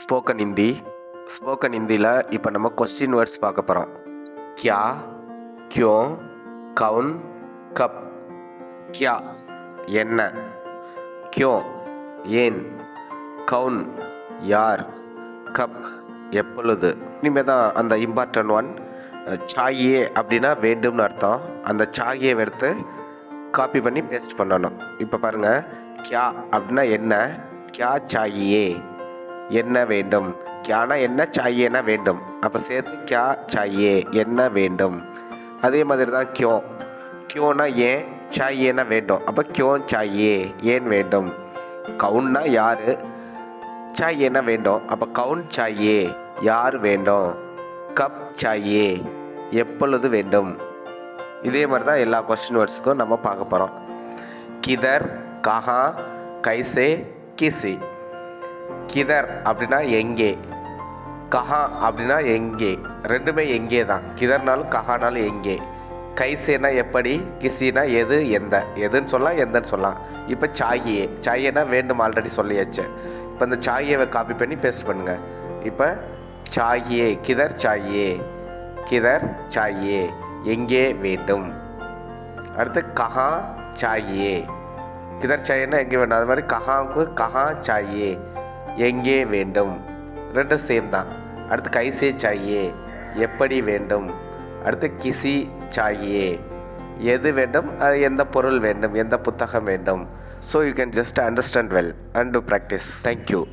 Spoken Hindi spoken ஹிந்தியில் இப்போ நம்ம கொஸ்டின் வேர்ட்ஸ் பார்க்க போகிறோம் கியா கியோ கவுன் கப் கியா என்ன? கியோ ஏன்? கவுன் யார்? கப் எப்பொழுது? இனிமேல் தான் அந்த இம்பார்ட்டன்ட் ஒன் சாயே அப்படின்னா வேண்டும்னு அர்த்தம். அந்த சாயை எடுத்து காப்பி பண்ணி பேஸ்ட் பண்ணணும். இப்போ பாருங்கள் கியா அப்படின்னா என்ன? கியா சாயே என்ன வேண்டும்? கியானா என்ன சாயேனா வேண்டும்? அப்போ சேர்த்து கியா சாயே என்ன வேண்டும்? அதே மாதிரி தான் கியோ. கியோனா ஏன் சாயேனா வேண்டும்? அப்போ கியோ சாயே ஏன் வேண்டும்? கவுன்னா யாரு? சாயேனா வேண்டும். அப்போ கவுன் சாயே யார் வேண்டும்? கப் சாயே எப்பொழுது வேண்டும்? இதே மாதிரி தான் எல்லா கொஸ்டின் வேர்ட்ஸுக்கும் நம்ம பார்க்க போகிறோம் கிதர் கஹா கைசே கிசி. கிதர் அப்படின்னா எங்கே? கஹா அப்படின்னா எங்கே? ரெண்டுமே எங்கே தான். கிதர்னாலும் கஹானாலும் எங்கே? கைசேனா எப்படி? கிசினா எது? எந்த? எதுன்னு சொல்லலாம் எந்தன்னு சொல்லலாம். இப்போ சாகியே சாயேனா வேண்டும் ஆல்ரெடி சொல்லியாச்சு. இப்போ இந்த சாயை காப்பி பண்ணி பேஸ்ட் பண்ணுங்க. இப்போ சாயே கிதர் சாயே கிதர் சாயே எங்கே வேண்டும்? அடுத்து கஹா சாயே கிதர் சாயேன்னா எங்கே வேண்டும்? அது மாதிரி கஹாவுக்கு கஹா சாயே எங்கே வேண்டும்? ரெண்டும் சேம் தான் அடுத்து கைசே சாயே எப்படி வேண்டும்? அடுத்து கிசி சாயே எது வேண்டும்? அது எந்த பொருள் வேண்டும்? எந்த புத்தகம் வேண்டும்? So you can just understand well and to practice thank you